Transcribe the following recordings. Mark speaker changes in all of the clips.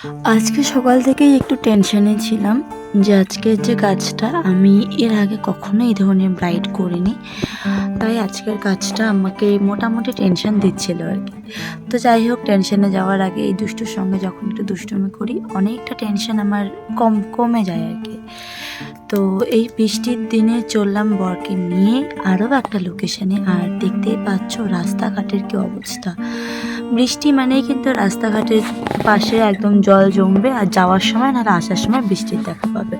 Speaker 1: আজকে সকাল থেকেই একটু টেনশনে ছিলাম যে আজকের যে কাজটা আমি এর আগে কখনো এই ধরনের ব্রাইড করিনি। তাই আজকের কাজটা আমাকে মোটামুটি টেনশন দিচ্ছিল আর কি। তো যাই হোক, টেনশনে যাওয়ার আগে এই দুষ্টুর সঙ্গে যখন একটু দুষ্টুমি করি, অনেকটা টেনশন আমার কম, কমে যায় আর কি। তো এই বৃষ্টির দিনে চললাম বরকে নিয়ে আরও একটা লোকেশনে আর দেখতেই পাচ্ছ রাস্তাঘাটের কি অবস্থা। বৃষ্টি মানেই কিন্তু রাস্তাঘাটের পাশে একদম জল জমবে আর যাওয়ার সময় না আসার সময় বৃষ্টির দেখা পাবে।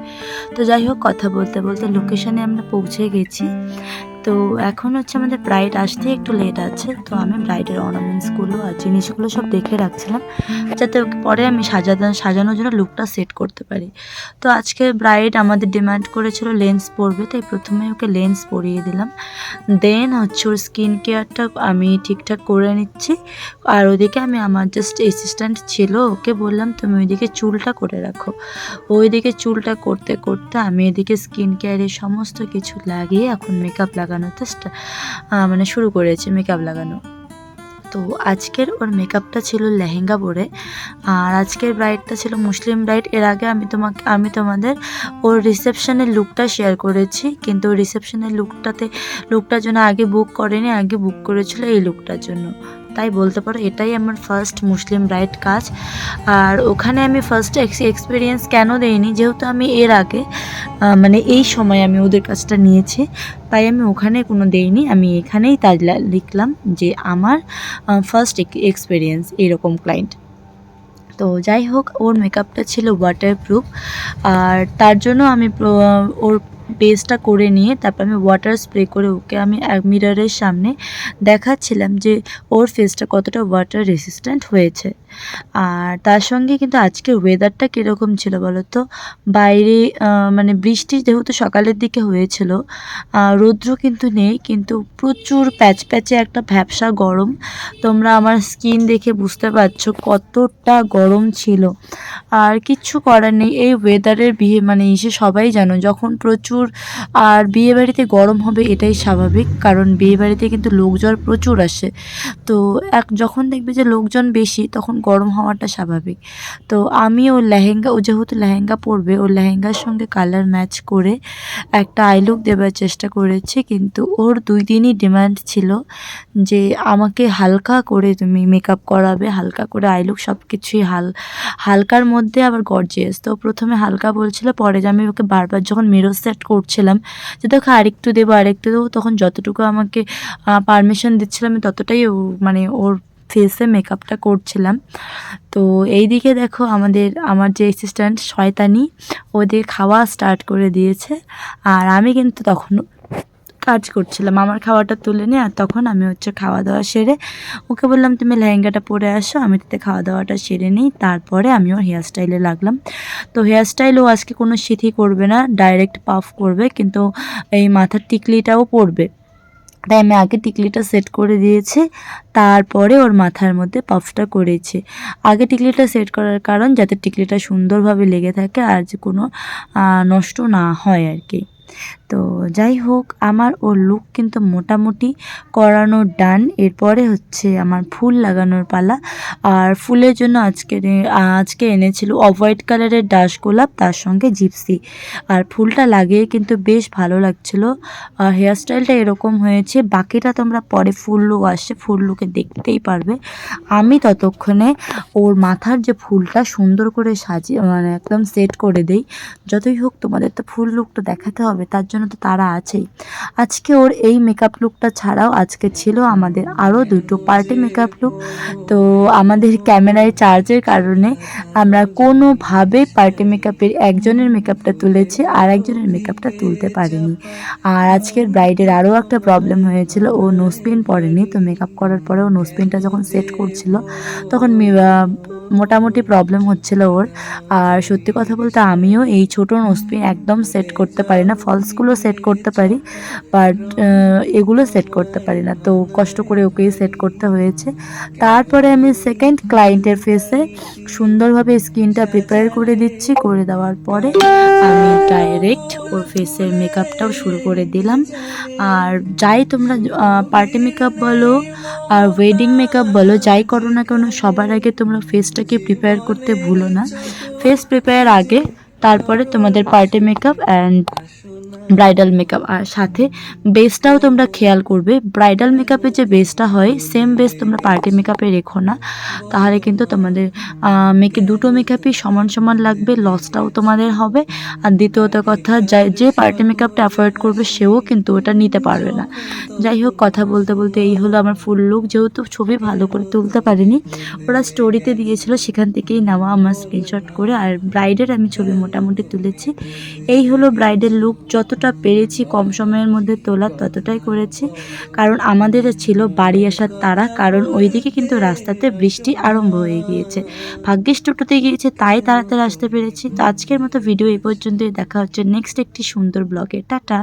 Speaker 1: তো যাই হোক, কথা বলতে বলতে লোকেশনে আমরা পৌঁছে গেছি। তো এখন হচ্ছে আমাদের ব্রাইড আসতে একটু লেট আছে, তো আমি ব্রাইডের অর্নামেন্টসগুলো আর জিনিসগুলো সব দেখে রাখছিলাম, যাতে পরে আমি সাজানো, সাজানোর জন্য লুকটা সেট করতে পারি। তো আজকে ব্রাইড আমাদের ডিমান্ড করেছিল লেন্স পরবে, তাই প্রথমে ওকে লেন্স পরিয়ে দিলাম। দেন হচ্ছে ওর স্কিন কেয়ারটা আমি ঠিকঠাক করে নিচ্ছি, আর ওদিকে আমি আমার জাস্ট অ্যাসিস্ট্যান্ট ছিল, ওকে বললাম, তুমি ওইদিকে চুলটা করে রাখো। ওইদিকে চুলটা করতে করতে আমি এদিকে স্কিন কেয়ারের সমস্ত কিছু লাগিয়ে এখন মেকআপ লাগানোতে মানে শুরু করেছি মেকআপ লাগানো। তো আজকের ওর মেকআপটা ছিল লেহেঙ্গা পরে, আর আজকের ব্রাইডটা ছিল মুসলিম ব্রাইড এর আগে আমি তোমাকে, আমি তোমাদের ওর রিসেপশনের লুকটা শেয়ার করেছি, কিন্তু রিসেপশনের লুকটাতে লুকটার জন্য আগে বুক করেনি, আগে বুক করেছিল এই লুকটার জন্য। তাই বলতে পারো, এটাই আমার ফার্স্ট মুসলিম ব্রাইড কাজ। আর ওখানে আমি ফার্স্ট এক্সপিরিয়েন্স কেন দেইনি, যেহেতু আমি এর আগে মানে এই সময় আমি ওদের কাজটা নিয়েছি, তাই আমি ওখানে কোনো দেইনি, আমি এখানেই তাই লিখলাম যে আমার ফার্স্ট এক্সপিরিয়েন্স এরকম ক্লায়েন্ট তো যাই হোক, ওর মেকআপটা ছিল ওয়াটারপ্রুফ আর তার জন্য আমি ওর বেসটা করে নিয়ে তারপর আমি ওয়াটার স্প্রে করে ওকে আমি মিররের সামনে দেখাচ্ছিলাম যে ওর ফেসটা কতটা ওয়াটার রেসিস্ট্যান্ট হয়েছে। আর তার সঙ্গে কিন্তু আজকের ওয়েদারটা কীরকম ছিল বলো তো বাইরে মানে বৃষ্টি যেহেতু সকালের দিকে হয়েছিল রৌদ্র কিন্তু নেই, কিন্তু প্রচুর প্যাচ প্যাচে একটা ভ্যাবসা গরম। তোমরা আমার স্কিন দেখে বুঝতে পারছ কতটা গরম ছিল। আর কিচ্ছু করার নেই, এই ওয়েদারের বিয়ে মানে এসে সবাই জানো, যখন প্রচুর, আর বিয়ে বাড়িতে গরম হবে এটাই স্বাভাবিক, কারণ বিয়ে বাড়িতে কিন্তু লোকজন প্রচুর আসে। তো এক, যখন দেখবে যে লোকজন বেশি, তখন গরম হওয়াটা স্বাভাবিক। তো আমি ওর লেহেঙ্গা, ও যেহেতু লেহেঙ্গা পরবে ওর লেহেঙ্গার সঙ্গে কালার ম্যাচ করে একটা আই লুক দেওয়ার চেষ্টা করেছি, কিন্তু ওর দুই দিনই ডিমান্ড ছিল যে আমাকে হালকা করে তুমি মেকআপ করাবে, হালকা করে আই লুক সব কিছুই হাল, হালকার মধ্যে আবার গর্জিয়াস তো প্রথমে হালকা বলছিল, পরে যে আমি ওকে বারবার যখন মেরো সেট করছিলাম, যে তোকে আরেকটু দেবো আরেকটু দেবো, তখন যতটুকু আমাকে পারমিশন দিচ্ছিলাম আমি ততটাই মানে ওর ফেসে মেকআপটা করছিলাম। তো এই দিকে দেখো আমাদের, আমার যে অ্যাসিস্ট্যান্ট শয়তানি, ওদের খাওয়া স্টার্ট করে দিয়েছে। আর আমি কিন্তু তখনও কাজ করছিলাম, আমার খাওয়াটা তুলে নিয়ে, আর তখন আমি হচ্ছে খাওয়া দাওয়া সেরে ওকে বললাম, তুমি লেহেঙ্গাটা পরে আসো, আমি তাতে খাওয়া দাওয়াটা সেরে নিই, তারপরে আমি ওর হেয়ার স্টাইলে লাগলাম। তো হেয়ার স্টাইল ও আজকে কোনো সিথি করবে না ডাইরেক্ট পাফ করবে, কিন্তু এই মাথার টিকলিটাও পরবে। তাই আমি আগে টিকলিটা সেট করে দিয়েছি, তারপরে ওর মাথার মধ্যে পাফটা করেছি। আগে টিকলিটা সেট করার কারণ যাতে টিকলিটা সুন্দরভাবে লেগে থাকে আর যে কোনো নষ্ট না হয় আর কি। তো যাই হোক, আমার ওর লুক কিন্তু মোটামুটি করানো ডান এরপরে হচ্ছে আমার ফুল লাগানোর পালা। আর ফুলের জন্য আজকে আজকে এনেছিল অফ হোয়াইট কালারের ডাস গোলাপ, তার সঙ্গে জিপসি আর ফুলটা লাগিয়ে কিন্তু বেশ ভালো লাগছিল। আর হেয়ার স্টাইলটা এরকম হয়েছে, বাকিটা তোমরা পরে ফুল লুক আসছে, ফুল লুকে দেখতেই পারবে। আমি ততক্ষণে ওর মাথার যে ফুলটা সুন্দর করে সাজিয়ে মানে একদম সেট করে দেই। যতই হোক তোমাদের তো ফুল লুকটা দেখাতে হবে। তার জন্য তো তারা আছেই। আজকে ওর এই মেকআপ লুকটা ছাড়াও আজকে ছিল আমাদের আরও দুটো পার্টি মেকআপ লুক তো আমাদের ক্যামেরায় চার্জের কারণে আমরা কোনোভাবে পার্টি মেকআপের একজনের মেকআপটা তুলেছি আর একজনের মেকআপটা তুলতে পারিনি। আর আজকের ব্রাইডের আরও একটা প্রবলেম হয়েছিল, ও নোসপিন পরেনি। তো মেকআপ করার পরে ও নোসপিনটা যখন সেট করছিল, তখন মোটামুটি প্রবলেম হচ্ছিল ওর। আর সত্যি কথা বলতে আমিও এই ছোটো নোসপিন একদম সেট করতে পারি না ফলসগুলো সেট করতে পারি বাট এগুলো সেট করতে পারি না। তো কষ্ট করে ওকেই সেট করতে হয়েছে। তারপরে আমি সেকেন্ড ক্লায়েন্টের ফেসে সুন্দরভাবে স্কিনটা প্রিপেয়ার করে দিচ্ছি, করে দেওয়ার পরে আমি ডাইরেক্ট ওর ফেসের মেকআপটাও শুরু করে দিলাম। আর যাই তোমরা পার্টি মেকআপ বলো আর ওয়েডিং মেকআপ বলো, যাই করো না কেন, সবার আগে তোমরা ফেসটাকে প্রিপেয়ার করতে ভুলো না। ফেস প্রিপেয়ার আগে, তারপরে তোমাদের party makeup and bridal makeup. আর সাথে বেসটাও তোমরা খেয়াল করবে, ব্রাইডাল মেকআপের যে বেসটা হয় সেম বেস তোমরা পার্টি মেকআপে রেখো না। তাহলে কিন্তু তোমাদের মেকে দুটো মেকআপই সমান সমান লাগবে লসটাও তোমাদের হবে। আর দ্বিতীয়ত কথা যা- পার্টি মেকআপটা অ্যাভয়েড করবে, সেও কিন্তু ওটা নিতে পারবে না। যাই হোক, কথা বলতে বলতে এই হলো আমার ফুল লুক যেহেতু ছবি ভালো করে তুলতে পারিনি, ওরা স্টোরিতে দিয়েছিল, সেখান থেকেই নেওয়া আমার স্ক্রিনশট করে, আর ব্রাইডের আমি ছবি মোটামুটি তুলেছি। এই হলো ব্রাইডের লুক যতটা পেরেছি কম সময়ের মধ্যে তোলা ততটাই করেছি। কারণ আমাদের ছিল বাড়ি আসার তারা কারণ ওইদিকে কিন্তু রাস্তাতে বৃষ্টি আরম্ভ হয়ে গিয়েছে। ভাগ্যিস টোটোতে গিয়েছে, তাই তাড়াতাড়ি আসতে পেরেছি। তো আজকের মতো ভিডিও এই পর্যন্তই। দেখা হচ্ছে নেক্সট একটি সুন্দর ব্লগে টাটা!